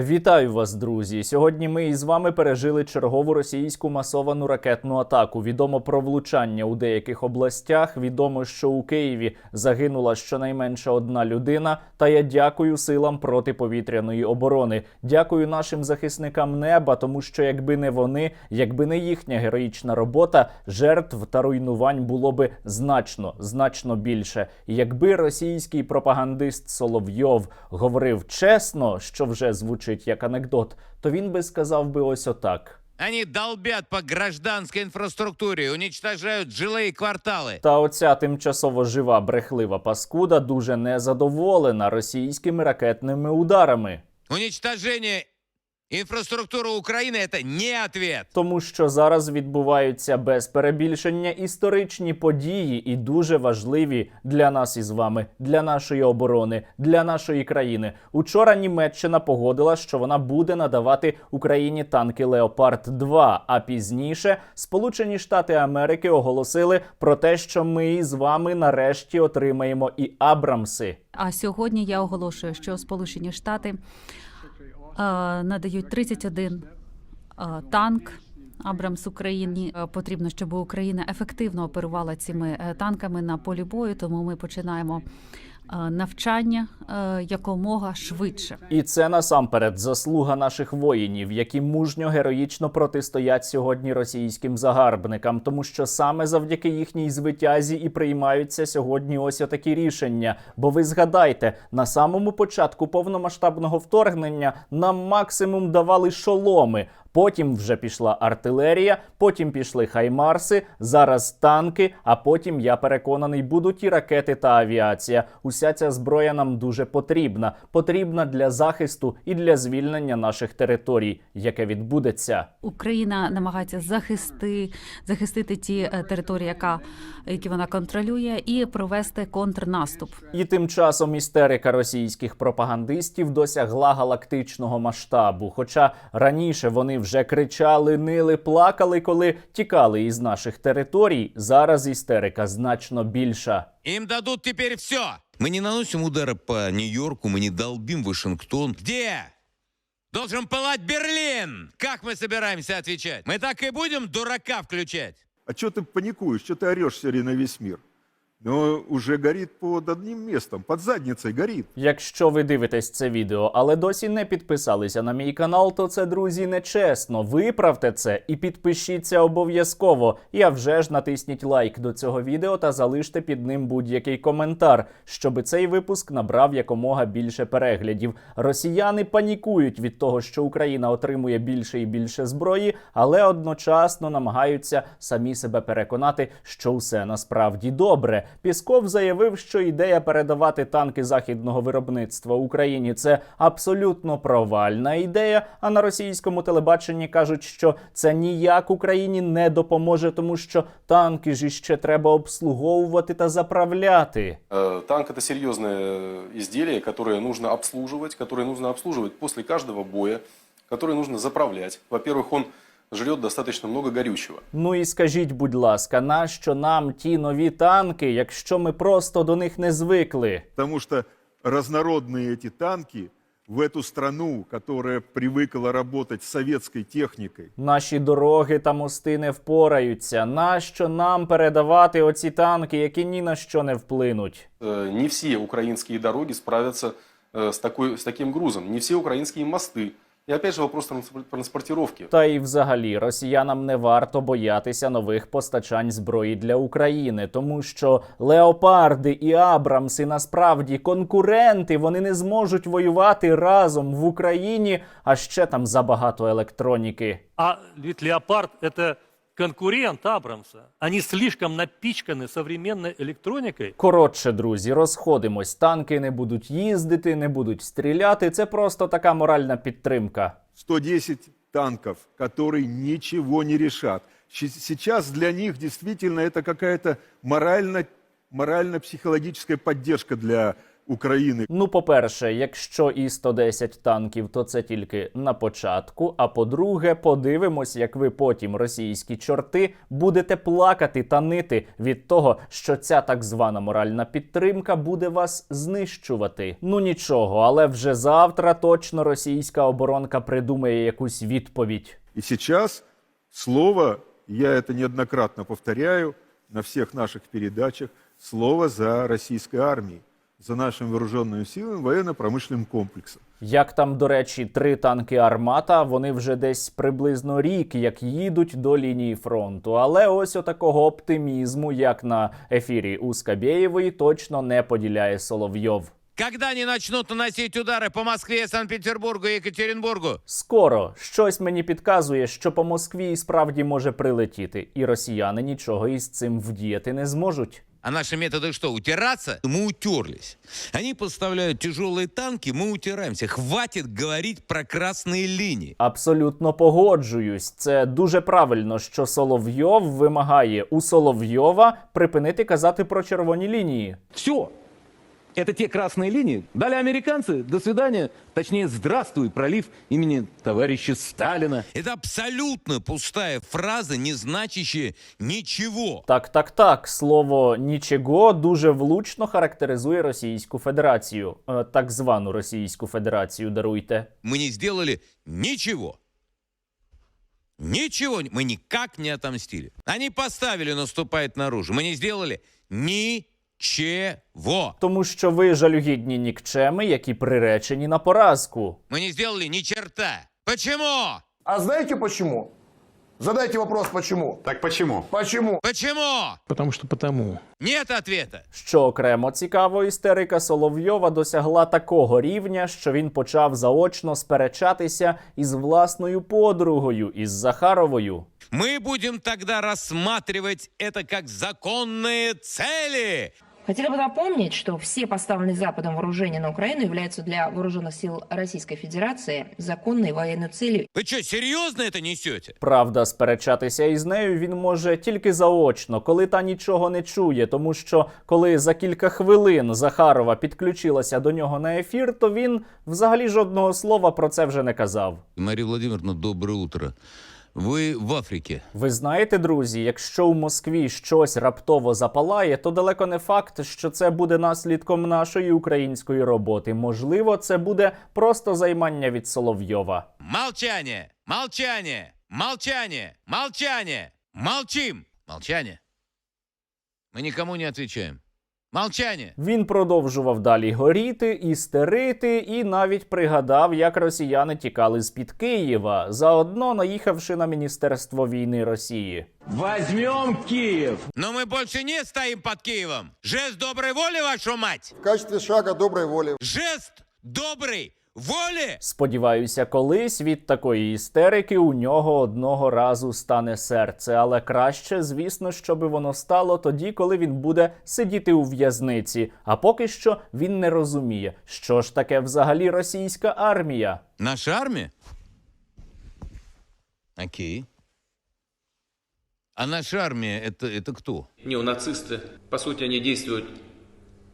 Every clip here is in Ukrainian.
Вітаю вас, друзі! Сьогодні ми із вами пережили чергову російську масовану ракетну атаку. Відомо про влучання у деяких областях. Відомо, що у Києві загинула щонайменше одна людина. Та я дякую силам протиповітряної оборони. Дякую нашим захисникам неба, тому що якби не вони, якби не їхня героїчна робота, жертв та руйнувань було би значно, значно більше. Якби російський пропагандист Соловйов говорив чесно, що вже звучить як анекдот, то він би сказав би ось отак. Они долбят по гражданской инфраструктуре, уничтожают жилые кварталы. Та оця тимчасово жива брехлива паскуда дуже незадоволена російськими ракетними ударами. Уничтожение инфраструктуры Украины – это не ответ. Тому що зараз відбуваються без перебільшення історичні події і дуже важливі для нас із вами, для нашої оборони, для нашої країни. Учора Німеччина погодила, що вона буде надавати Україні танки Леопард 2 А пізніше Сполучені Штати Америки оголосили про те, що ми із вами нарешті отримаємо і Абрамси. А сьогодні я оголошую, що Сполучені Штати е, надають 31 е, танк. Абрамс Україні Е, потрібно, щоб Україна ефективно оперувала цими е, танками на полі бою. Тому ми починаємо навчання е, якомога швидше. І це насамперед заслуга наших воїнів, які мужньо героїчно протистоять сьогодні російським загарбникам, тому що саме завдяки їхній звитязі і приймаються сьогодні ось отакі рішення. Бо ви згадайте, на самому початку повномасштабного вторгнення нам максимум давали шоломи. Потім вже пішла артилерія, потім пішли хаймарси, зараз танки. А потім я переконаний, будуть і ракети та авіація. Уся ця зброя нам дуже потрібна. Потрібна для захисту і для звільнення наших територій, яке відбудеться. Україна намагається захисти, захистити ті е, території, яка, які вона контролює, і провести контрнаступ. І тим часом істерика російських пропагандистів досягла галактичного масштабу. Хоча раніше вони вже кричали, нили, плакали, коли тікали із наших територій. Зараз істерика значно більша. Им дадут теперь все. Мы не наносим удары по Нью-Йорку, мы не долбим Вашингтон. Где? Должен пылать Берлин. Как мы собираемся отвечать? Мы так и будем дурака включать? А что ты паникуешь, что ты орешь все время на весь мир? Но уже горит под одним местом, под задницей горит. Якщо ви дивитесь це відео, але досі не підписалися на мій канал, то це, друзі, нечесно. Виправте це і підпишіться обов'язково. І а вже ж натисніть лайк до цього відео та залиште під ним будь-який коментар, щоб цей випуск набрав якомога більше переглядів. Росіяни панікують від того, що Україна отримує більше і більше зброї, але одночасно намагаються самі себе переконати, що все насправді добре. Пісков заявив, що ідея передавати танки західного виробництва Україні це абсолютно провальна ідея. А на російському телебаченні кажуть, що це ніяк Україні не допоможе, тому що танки ж іще треба обслуговувати та заправляти. Э, Танк это серьезное э, изделие, которое нужно обслуживать, которое нужно обслуживать после каждого боя, которое нужно заправлять. Во-первых, он жрет достаточно много горючего. Ну і скажіть, будь ласка, нащо нам ті нові танки, якщо ми просто до них не звикли? Потому что разнородные эти танки в эту страну, которая привыкла работать с советской техникой, Наші дороги та мости не впораються. Нащо нам передавати оці танки, які ні на що не вплинуть? Э, Не все украинские дороги справятся э, с, такой, с таким грузом, не все украинские мосты. И опять же вопрос транспор- транспортировки. Та й взагалі росіянам не варто боятися нових постачань зброї для України, тому що леопарди і Абрамси насправді конкуренти. Вони не зможуть воювати разом в Україні, а ще там забагато електроніки. А від «Леопард» — это конкурент Абрамса. Они слишком напичканы современной электроникой. Коротше, друзі, розходимось. Танки не будуть їздити, не будуть стріляти. Це просто така моральна підтримка. 110 танков, которые ничего не решат. Щи- Сейчас для них действительно это какая-то морально, морально-психологическая поддержка для Украины. Ну, по-перше, якщо і 110 танків, то це тільки на початку. А по-друге, подивимось, як ви потім, російські чорти, будете плакати та нити від того, що ця так звана моральна підтримка буде вас знищувати. Ну нічого, але вже завтра точно російська оборонка придумає якусь відповідь. И сейчас слово, я это неоднократно повторяю на всех наших передачах, слово за российской армией, за нашим вооруженными силами, военно-промышленным комплексом. Як там, до речі, три танки Армата, вони вже десь приблизно рік як їдуть до лінії фронту. Але ось отакого оптимізму, як на ефірі у Скабєєвої, точно не поділяє Соловйов. Когда они начнут наносить удары по Москве, Санкт-Петербургу и Екатеринбургу? Скоро щось мені підказує, що по Москві і справді може прилетіти, і росіяни нічого із цим вдіяти не зможуть. А наши методы что, утираться? Мы утерлись. Они поставляют тяжелые танки, мы утираемся. Хватит говорить про красные линии. Абсолютно погоджуюсь. Це дуже правильно, що Соловйов вимагає у Соловйова припинити казати про червоні лінії. Все. Это те красные линии. Дали американцы. До свидания. Точнее, здравствуй, пролив имени товарища Сталина. Это абсолютно пустая фраза, не значащая ничего. Так, так, так. Слово нічого дуже влучно характеризує Російську Федерацію, Е, так звану Російську Федерацію. Даруйте. Мы не сделали ничего. Ничего мы никак не отомстили. Они поставили наступает наружу. Мы не сделали ничего. Тому що ви жалюгідні нікчеми, які приречені на поразку. Мы не сделали ни черта. Почему? А знаете почему? Задайте вопрос, почему? Так почему? Почему? Почему? Потому что потому. Нет ответа. Що окремо цікаво, істерика Соловйова досягла такого рівня, що він почав заочно сперечатися із власною подругою, із Захаровою. Мы будем тогда рассматривать это как законные цели. Хотели бы напомнить, что все поставленные Западом вооружения на Украину являются для вооруженных сил Российской Федерации законной военной целью Вы что, серьезно это несете? Правда, сперечатися із нею він може тільки заочно, коли та нічого не чує, тому що коли за кілька хвилин Захарова підключилася до нього на ефір, то він взагалі жодного слова про це вже не казав. Мария Владимировна, доброе утро. Вы в Африке. Ви знаєте, друзі, якщо у Москві щось раптово запалає, то далеко не факт, що це буде наслідком нашої української роботи. Можливо, це буде просто займання від Соловйова. Молчание, молчание, молчание, молчание. Молчим. Молчание. Мы никому не отвечаем. Молчание. Він продовжував далі горіти, істерити і навіть пригадав, як росіяни тікали з під Києва, заодно наїхавши на міністерство війни Росії. Возьмем Київ. Но ми больше не стоїмо під Києвом. Жест доброї волі, вашу мать. В качестве шага доброї волі. Жест доброй воли. Сподіваюся, колись від такої істерики у нього одного разу стане серце, але краще, звісно, щоби воно стало тоді, коли він буде сидіти у в'язниці. А поки що він не розуміє, що ж таке взагалі російська армія. Наша армия? Окей. А наша армия это, это кто? неонацисты. По сути, они действуют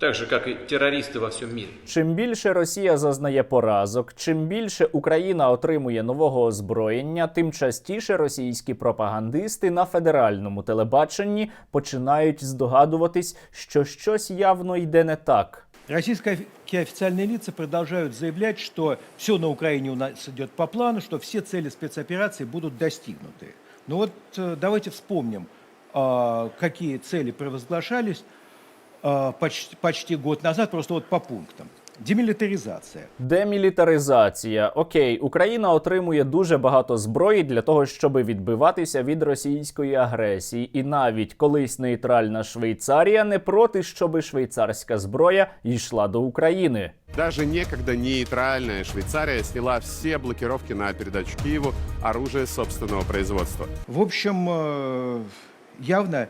так же, как и террористы во всем мире. Чим більше Росія зазнає поразок, чим більше Україна отримує нового озброєння, тим частіше російські пропагандисти на федеральному телебаченні починають здогадуватись, що щось явно йде не так. Российские официальные лица продолжают заявлять, что все на Украине у нас идет по плану, что все цели спецоперации будут достигнуты. Ну вот э, давайте вспомним, а, какие цели провозглашались а, почти, почти год назад, просто вот по пунктам. Демилитаризация. Демілітаризація. Окей, Україна отримує дуже багато зброї для того, щоб відбиватися від російської агресії. І навіть колись нейтральна Швейцарія не проти, щоб швейцарська зброя йшла до України. Даже некогда нейтральная Швейцария сняла все блокировки на передачу Киеву оружия собственного производства. В общем, э, явно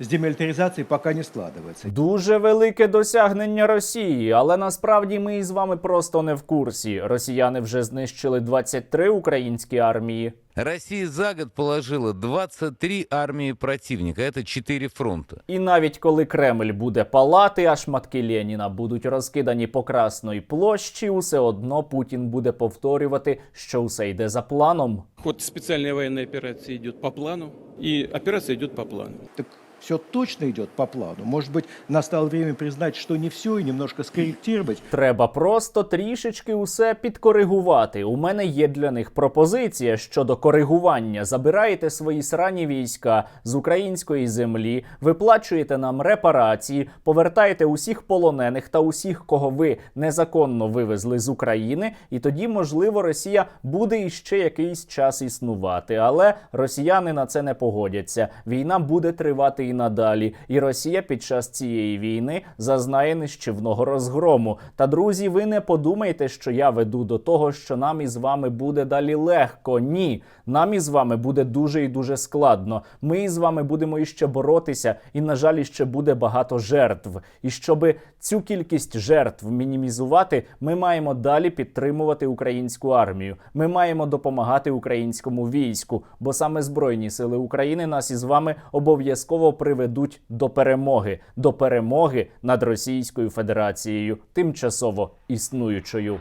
с демилитаризацией пока не складывается. Дуже велике досягнення Росії, але насправді ми із вами просто не в курсі. Росіяни вже знищили 23 українські армії. Россия за год положила 23 армии противника. Это 4 фронта. І навіть коли Кремль буде палати, а шматки Леніна будуть розкидані по Красної площі, усе одно Путін буде повторювати, що усе йде за планом. Ход специальной военной операции идет по плану, и операция идет по плану. Так все точно идет по плану. Может быть, настало время признать, что не все, и немножко скорректировать. Треба просто трішечки усе підкоригувати. У мене є для них пропозиція щодо коригування. Забираєте свої срані війська з української землі, виплачуєте нам репарації, повертаєте усіх полонених та усіх, кого ви незаконно вивезли з України, і тоді, можливо, Росія буде іще якийсь час існувати. Але росіяни на це не погодяться. Війна буде тривати і надалі. І Росія під час цієї війни зазнає нищівного розгрому. Та друзі, ви не подумайте, що я веду до того, що нам із вами буде далі легко. Ні, нам із вами буде дуже і дуже складно. Ми із вами будемо іще боротися, і на жаль, іще буде багато жертв. І щоб цю кількість жертв мінімізувати, ми маємо далі підтримувати українську армію. Ми маємо допомагати українському війську, бо саме збройні сили України нас із вами обов'язково приведуть до перемоги, до перемоги над Російською Федерацією, тимчасово існуючою.